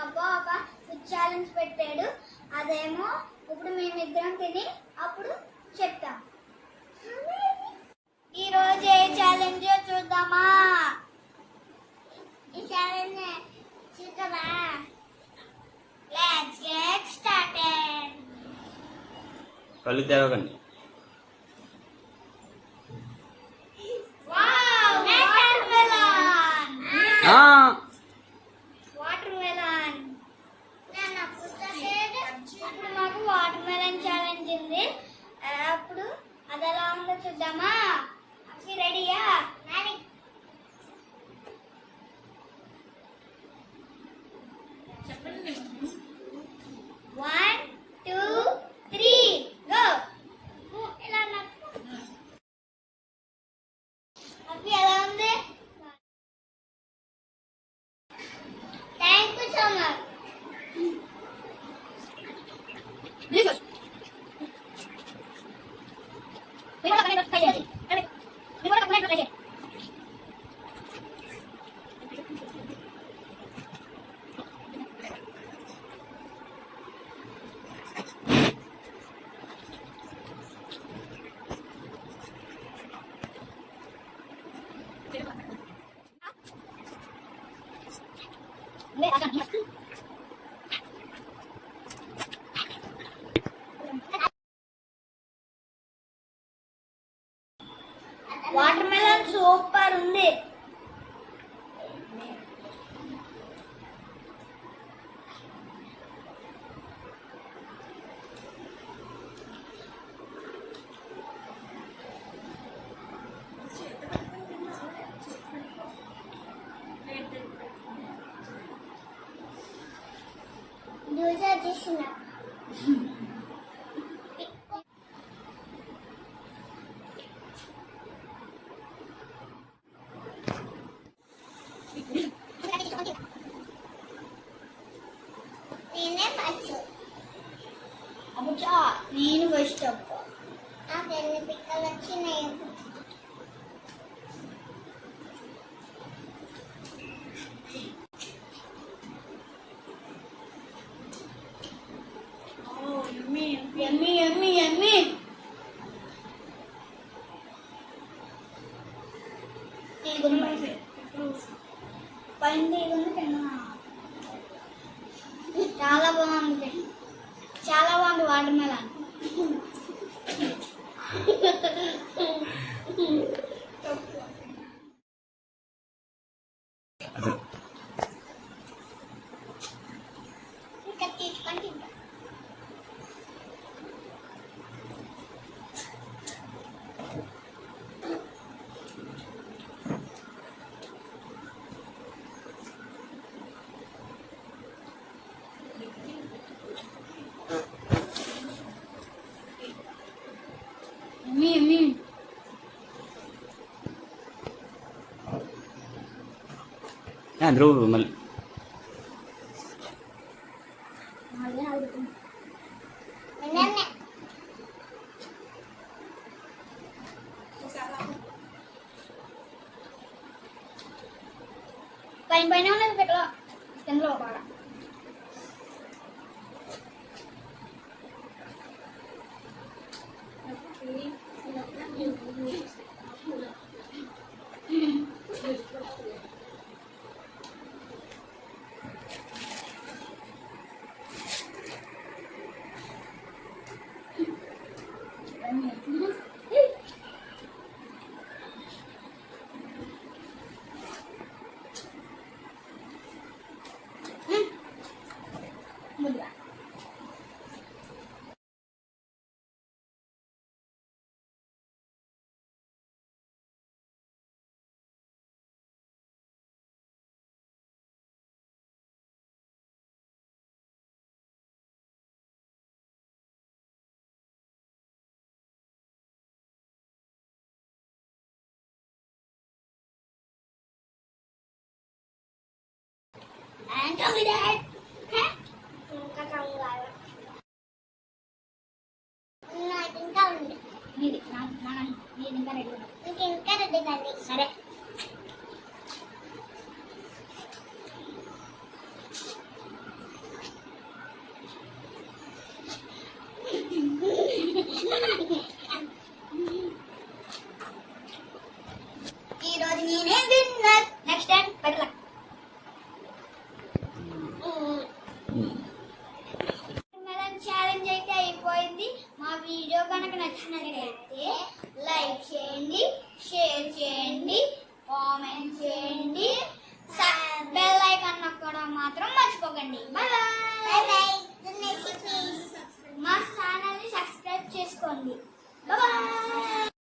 అబ్బా ఒక food challenge పెట్టాడు. అదేమో ఇప్పుడు మేమిద్దరం తిని అప్పుడు చెప్తాం. ఈ రోజు ఏ ఛాలెంజ్ చూద్దామా? ఈ ఛాలెంజ్ చూద్దామా? లెట్స్ గెట్ స్టార్టెడ్ కళ్ళు తెరవకండి. వావ్ ఆ, చూద్దామా నేనే ఫస్ట్ అబ్బా నేను ఫస్ట్ అబ్బా నాకు ఎన్ని పిక్కలు వచ్చినాయి చాలా బాగుంది. చాలా బాగుంది వాటర్ మెలన్ అదే. యమ్మీ యమ్మీ అందరూ మళ్ళీ మళ్ళీ అడుగుతున్నా నిన్నే పైన పైన ఉన్నది పెట్టలో కిందలో బాగా And only that. Huh? ఇంకా కావాలి నాకు ఇంకా ఉంది నీది నా నా నీది ఇంకా రెడీ ఉంది నీకు ఇంకా రెడీ కానీ సరే కనుక నచ్చినట్లయితే లైక్ చేయండి షేర్ చేయండి కామెంట్ చేయండి. బెల్ ఐకాన్ నొక్కడం మాత్రం మర్చిపోకండి. Bye bye. మా ఛానల్ని సబ్స్క్రైబ్ చేసుకోండి.